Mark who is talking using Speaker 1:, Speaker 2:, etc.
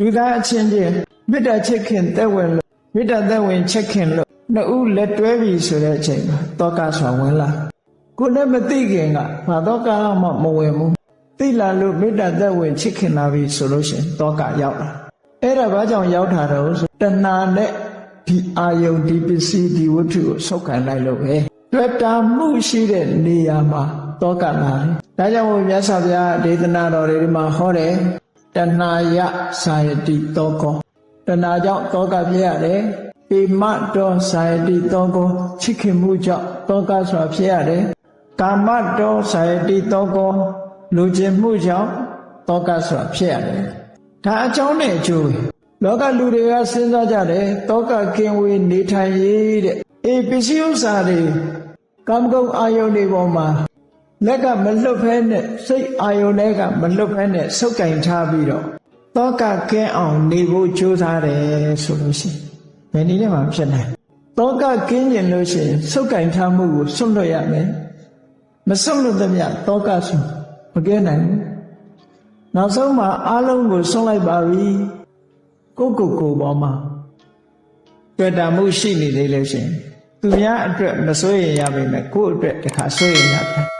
Speaker 1: လူသားအချင်းချင်းမေတ္တာချစ်ခင်သက်ဝင်လို့မေတ္တာသက်ဝင်ချစ်ခင်လို့နှစ်ဦးလက်တွဲပြီဆိုတဲ့အချိန်မှာတောကဆိုဝင်လာကိုယ်လည်းမသိခင်ကဘာတောကမှမဝင်ဘူးသိလာလို့မေတ္တာသက်ဝင်ချစ်ခင်လာပြီဆိုလို့ရှိရင်တောကရောက်လာအဲ့ဒါဘာကြောင့်ရောက်တာတော့ဆိုတဏှာနဲ့ဒီအာယုန်ဒီပစ္စည်းဒီဝတ္ထုကိုဆုပ်ကန်လိုက်လို့ပဲတွေ့တာမှုရှိတဲ့နေရာမှာတောကလာတယ်ဒါကြောင့်မို့မြတ်စွာဘုရားဒေသနာတော်တွေမှာဟောတယ် တဏှာယသာယတိတောကောတဏှာကြောင့်တောကဖြစ်ရတယ်ပေမတောသာယတိတောကောချစ်ခင်မှုကြောင့်တောကဆိုတာဖြစ်ရတယ်ကာမတောသာယတိတောကောလူကျင်မှုကြောင့်တောကဆိုတာဖြစ်ရတယ်ဒါအကြောင်းနဲ့အကျိုးပဲလောကလူတွေကစဉ်းစားကြတယ်တောကကင်ဝေးနေထိုင်ရေးတဲ့အေးပစ္စည်းဥစ္စာတွေကာမဂုဏ်အာယုန်တွေပေါ်မှာ လက်ကမလွတ်ဖဲနဲ့စိတ်အာယုန်တွေကမလွတ်ဖဲနဲ့ဆုပ်ကင်ထားပြီးတော့တောကကင်းအောင်နေဖို့ကြိုးစားတယ်ဆိုလို့ရှိရင်ဘယ်နည်းနဲ့မှဖြစ်နိုင်တောကကင်းကျင်လို့ရှိရင်ဆုပ်ကင်ထားမှုကိုဆွတ်လွတ်ရမယ်မဆွတ်လွတ်သမျှတောကဆိုမကင်းနိုင်ဘူးနောက်ဆုံးမှာအလုံးကိုဆွတ်လိုက်ပါပြီကိုယ့်ကိုယ်ကိုယ်ပေါ်မှာတွေ့တာမှုရှိနေသေးလို့ရှိရင်သူများအတွက်မစိုးရင်ရပါမယ်ကိုယ့်အတွက်တခါစိုးရင်ရတယ်